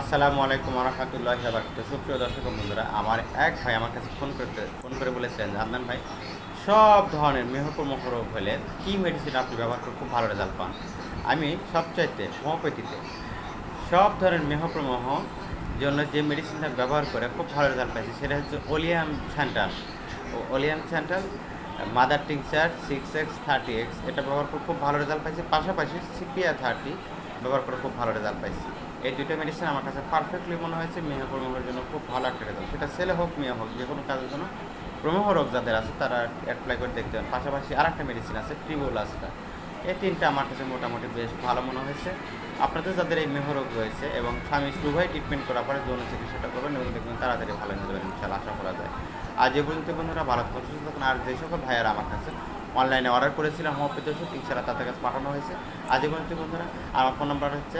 আসসালামু আলাইকুম রহমতুল্লাহ বারকাত সুপ্রিয় দর্শক বন্ধুরা, আমার এক ভাই আমার কাছে ফোন করতে, ফোন করে বলেছিলেন আদনান ভাই, সব ধরনের মেহকুর মহরোগ হলে কী মেডিসিন আপনি ব্যবহার করে খুব ভালো রেজাল্ট পান? আমি সবচাইতে হোমিওপ্যাথিতে, সব ধরনের মেহপ্রমহ জন্য যে মেডিসিনটা ব্যবহার করে খুব ভালো রেজাল্ট পাইছি, সেটা হচ্ছে oleum santal. Oleum santal, mother tincture six X thirty X এটা ব্যবহার করে খুব ভালো রেজাল্ট পাইছি। পাশাপাশি সিপিয়া থার্টি ব্যবহার করে খুব ভালো রেজাল্ট পাইছি। এই দুটো মেডিসিন আমার কাছে পারফেক্টলি মনে হয়েছে, মেয়ে প্রমোহের জন্য খুব ভালো একটা রেজাল্ট সেটা ছেলে হোক, মেয়ে হোক, যে কোনো কাজের জন্য প্রমোহ রোগ যাদের আছে, তারা অ্যাপ্লাই করে দেখতে পারেন। পাশাপাশি আর একটা মেডিসিন আছে ট্রিবোলাসটা এই তিনটা আমার কাছে মোটামুটি বেশ ভালো মনে হয়েছে। আপনাদের যাদের এই মেহ রোগ রয়েছে এবং স্বামী উভয় ট্রিটমেন্ট করার পরে যৌন চিকিৎসাটা করবেন এবং দেখবেন তাড়াতাড়ি ভালো হয়ে যাবেন ইনশাল্লাহ আশা করা যায়। আর যে পর্যন্ত বন্ধুরা ভালো থাকুন থাকুন। আর যে সকল ভাইয়ারা আমার কাছে অনলাইনে অর্ডার করেছিলাম হোমিওপ্যাথি ওষুধ ইনশাল্লাহ তাদের কাছে পাঠানো হয়েছে। আজ পর্যন্ত বন্ধুরা আমার ফোন নাম্বার হচ্ছে